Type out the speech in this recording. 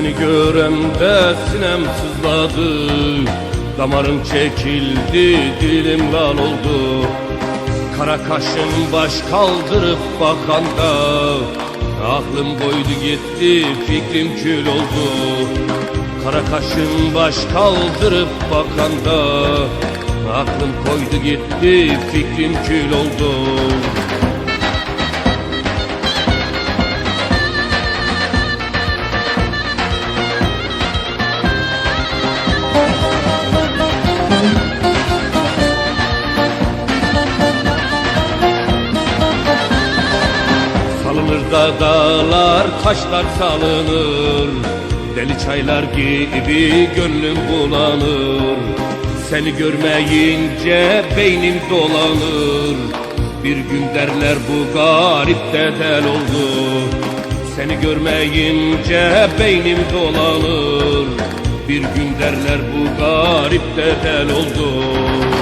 Seni göremde sinem sızladı. Damarım çekildi dilim lal oldu. Kara kaşın baş kaldırıp bakanda Aklım koydu gitti fikrim kül oldu. Kara kaşın baş kaldırıp bakanda Aklım koydu gitti fikrim kül oldu Salınır da dağlar, taşlar salınır Deli çaylar gibi gönlüm bulanır. Seni görmeyince beynim dolanır. Bir gün derler bu garip de del oldu Seni görmeyince beynim dolanır. Bir gün derler bu garip de del oldu